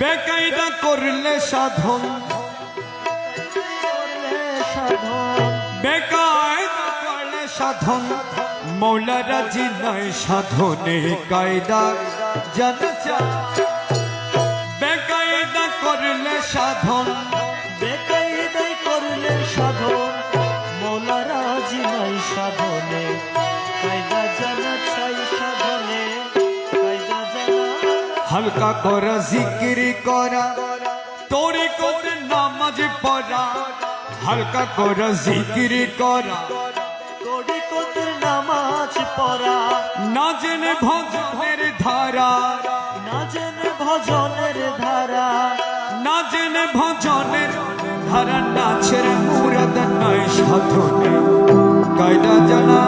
বেকায়দা করলে সাধন। বেকায়দা করলে সাধন। মৌলারা জি নয় সাধনে কায়দা। জানা বেকায়দা করলে সাধন। হালকা করা, জিকিরি করা, তোরে কোতে নামাজ পড়া। হালকা করা, জিকিরি করা তোড়ি কোতের নামাজ পড়া। না জেনে ভজনের ধারা, না জেনে ভজনের ধারা, না জেনে ভজনের ধারা, নাচের মুরাদ নয় সাধনে। কায়দা জানা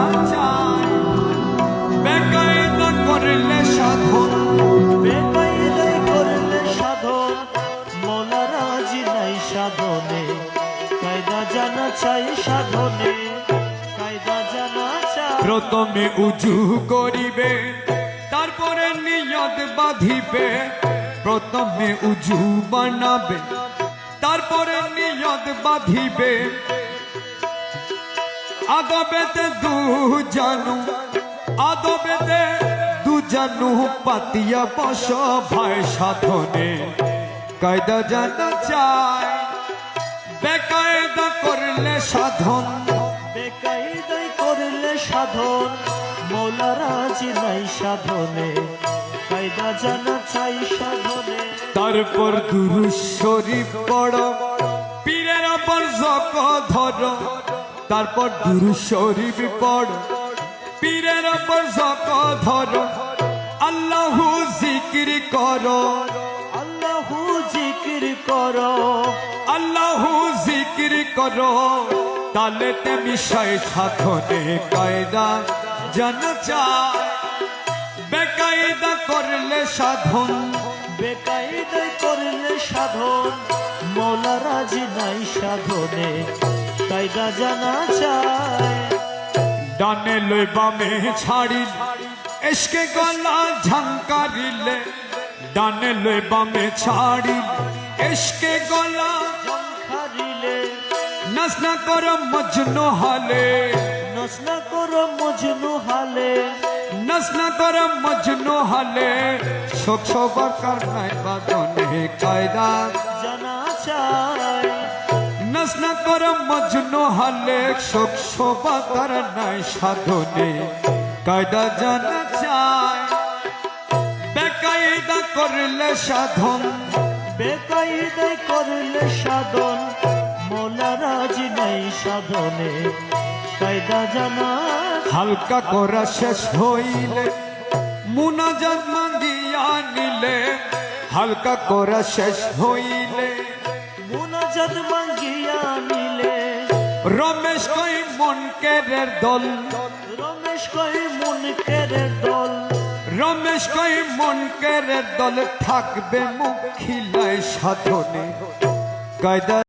প্রথমে উজু করিবে, তারপরে নিয়ত বাঁধিবে, প্রথমে উজু বানাবে, তারপরে নিয়ত বাঁধিবে। আদবেতে দু জানু, আদবেতে দু জানু, পাতিয়া বস ভাই সাধনে। কায়দা জানা চায় বেকায়দা করলে সাধন মৌলারা জিনাই সাধনে কায়দা জানা চাই সাধনে। তারপর দুরু শরীফ পড় পীরের ওপর জক ধর তারপর দুরু শরীফ পড় পীরের ওপর জক ধর আল্লাহু জিকির কর। আল্লাহু জিকির করো। আল্লাহু জিকির কর সাধনে কায়দা। জান চায় বেকায়দা করলে সাধন বেকায়দাই করলে সাধন মৌলারা জিনাই সাধনে কায়দা জানা চায় ডানে লই বামে ছাড়ি এসকে গলা ঝঙ্কারিলে ডানে লই বামে ছাড়ি এসকে গলা হারিলে নাচনা কর মজনু হালে নসনা করো মজনু হালে। নাচ না কর মজনু হালে। শোক সবার কারণায় বাদনে কায়দা। জানা চায় নাচ না কর মজনু হালে। শোক সবার কারণায় সাধনে কায়দা জানা চায় বেকায়দা করলে সাধন। বেকায়দাই করলে সাধন। মৌলারা জিনাই সাধনে। কায়দা জানা হালকা করা শেষ হইলে মুনাজাত মাঙ্গিয়া নিলে। হালকা করা শেষ হইলে মুনাজাত মাঙ্গিয়া নিলে। রমেশ কই মন কেরের দল? রমেশ কই মুনকের দল? রমেশ কই মন কেরের দল? থাকবে মুখিলায় সাধনে। কায়দা